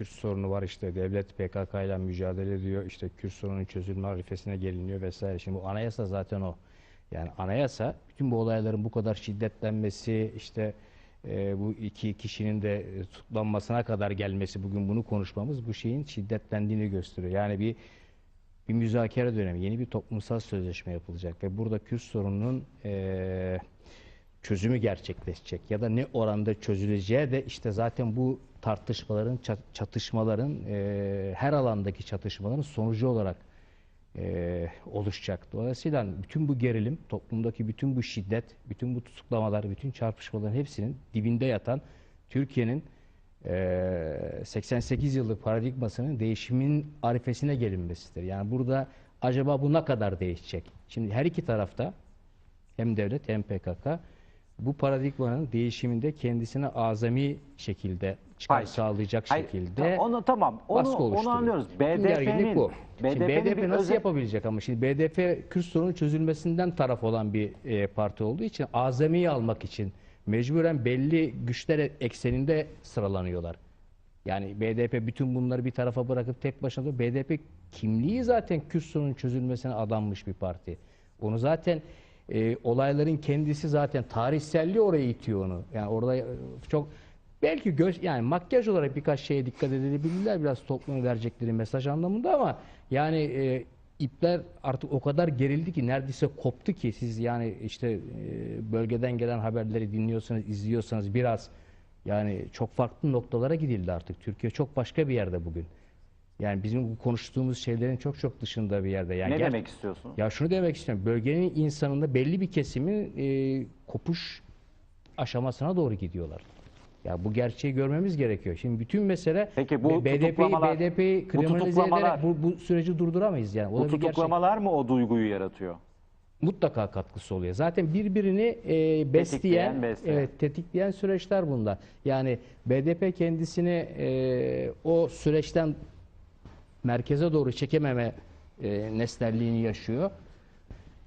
Kürt sorunu var işte devlet PKK ile mücadele ediyor. İşte Kürt sorunun çözülme arifesine geliniyor vesaire. Şimdi bu anayasa zaten o. Yani anayasa bütün bu olayların bu kadar şiddetlenmesi işte e, bu iki kişinin de e, tutuklanmasına kadar gelmesi bugün bunu konuşmamız bu şeyin şiddetlendiğini gösteriyor. Yani bir bir müzakere dönemi, yeni bir toplumsal sözleşme yapılacak ve burada Kürt sorununun eee, çözümü gerçekleşecek ya da ne oranda çözüleceği de işte zaten bu tartışmaların, ça- çatışmaların, eee, her alandaki çatışmaların sonucu olarak eee, oluşacak. Dolayısıyla bütün bu gerilim, toplumdaki bütün bu şiddet, bütün bu tutuklamalar, bütün çarpışmaların hepsinin dibinde yatan Türkiye'nin eee, 88 yıllık paradigmasının değişimin arifesine gelinmesidir. Yani burada acaba bu ne kadar değişecek? Şimdi her iki tarafta hem devlet hem PKK bu paradigmanın değişiminde kendisine azami şekilde çıkar Hayır. sağlayacak Hayır, şekilde onu tamam. Onu, baskı onu oluşturuyor. anlıyoruz. Bütün gerginlik BDP'nin bu. Şimdi BDP bir nasıl özel- yapabilecek ama şimdi BDP Kürt sorunun çözülmesinden taraf olan bir e, parti olduğu için azamiyi almak için mecburen belli güçler ekseninde sıralanıyorlar. Yani BDP bütün bunları bir tarafa bırakıp tek başına da BDP kimliği zaten Kürt sorunun çözülmesine adanmış bir parti. Onu zaten e, olayların kendisi zaten tarihselliği oraya itiyor onu. Yani orada e, çok belki göz yani makyaj olarak birkaç şeye dikkat edebilirler biraz topluma verecekleri mesaj anlamında ama yani e, ipler artık o kadar gerildi ki neredeyse koptu ki siz yani işte e, bölgeden gelen haberleri dinliyorsanız izliyorsanız biraz yani çok farklı noktalara gidildi artık. Türkiye çok başka bir yerde bugün. Yani bizim bu konuştuğumuz şeylerin çok çok dışında bir yerde. Yani Ne demek istiyorsun? Ya şunu demek istiyorum. Bölgenin insanında belli bir kesimin e, kopuş aşamasına doğru gidiyorlar. Ya bu gerçeği görmemiz gerekiyor. Şimdi bütün mesele Peki bu BDP'yi BDP'yi bu kriminalize tutuklamalar- ederek bu, bu süreci durduramayız yani. O Bu gerçek. tutuklamalar mı o duyguyu yaratıyor? mutlaka katkısı oluyor. Zaten birbirini e, besleyen, besleyen. evet tetikleyen süreçler bunlar. Yani BDP kendisini e, o süreçten merkeze doğru çekememe e, nesnelliğini yaşıyor.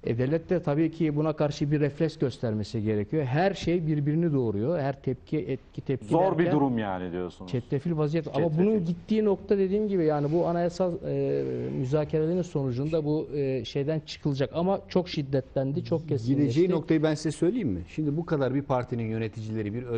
E, devlet de tabii ki buna karşı bir refleks göstermesi gerekiyor. Her şey birbirini doğuruyor. Her tepki, etki, tepki Zor bir durum yani diyorsunuz. Çetrefil vaziyet. Ama Çetrefil. bunun gittiği nokta dediğim gibi yani bu anayasal e, müzakerelerin sonucunda bu e, şeyden çıkılacak. Ama çok şiddetlendi, çok kesinleşti. Gideceği noktayı ben size söyleyeyim mi? Şimdi bu kadar bir partinin yöneticileri bir örgüt